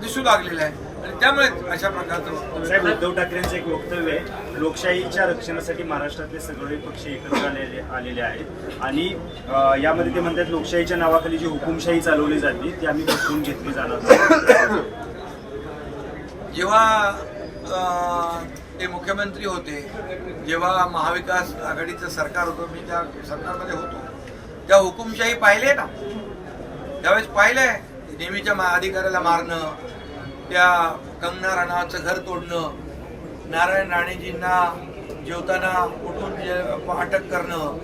दिसू लागलेलं आहे. आणि त्यामुळे अशा प्रकारचं साहेब उद्धव ठाकरेंचं एक वक्तव्य आहे. लोकशाहीच्या रक्षणासाठी महाराष्ट्रातले सगळे पक्ष एकत्र आलेले आलेले आहेत. आणि अं, यामध्ये ते म्हणतात लोकशाहीच्या नावाखाली जी हुकुमशाही चालवली जाते ती आम्ही बदलून घेतली जाणार नाही. जेव्हा अं, ते मुख्यमंत्री होते जेव्हा महाविकास आघाडीचं सरकार होतं मी त्या सरकारमध्ये होतो त्या हुकुमशाही पाहिले ना त्यावेळेस पाहिलंय नेहमीच्या मा- अधिकाऱ्याला मारणं त्या कंगना राणाचं घर तोडणं नारायण राणेजींना जेवताना उठून जे- अटक करणं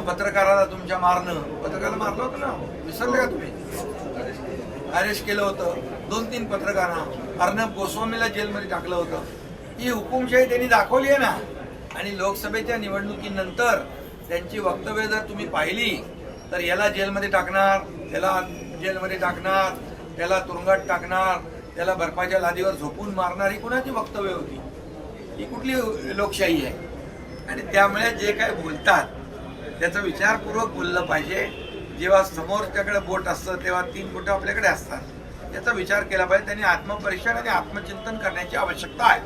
पत्रकाराला तुमच्या मारणं. पत्रकाराला मारलं होतं ना? विसरले का तुम्ही? अरेस्ट केलं होतं. दोन तीन पत्रकारांना. अर्णब गोस्वामीला जेलमध्ये टाकलं होतं. ही हुकुमशाही त्यांनी दाखवली आहे ना? आणि लोकसभेच्या निवडणुकीनंतर त्यांची वक्तव्य जर तुम्ही पाहिली तर याला जेलमध्ये टाकणार त्याला जेलमध्ये टाकणार त्याला तुरुंगात टाकणार त्याला बर्फाच्या लादीवर झोपून मारणार ही कुणाची वक्तव्य होती? ही कुठली लोकशाही आहे? आणि त्यामुळे जे काय बोलतात त्याचा विचारपूर्वक बोललं पाहिजे. जेव्हा समोरच्याकडे बोट असतं तेव्हा तीन बोटं आपल्याकडे असतात. याचा विचार केला पाहिजे. त्यांनी आत्मपरीक्षण आणि आत्मचिंतन करण्याची आवश्यकता आहे.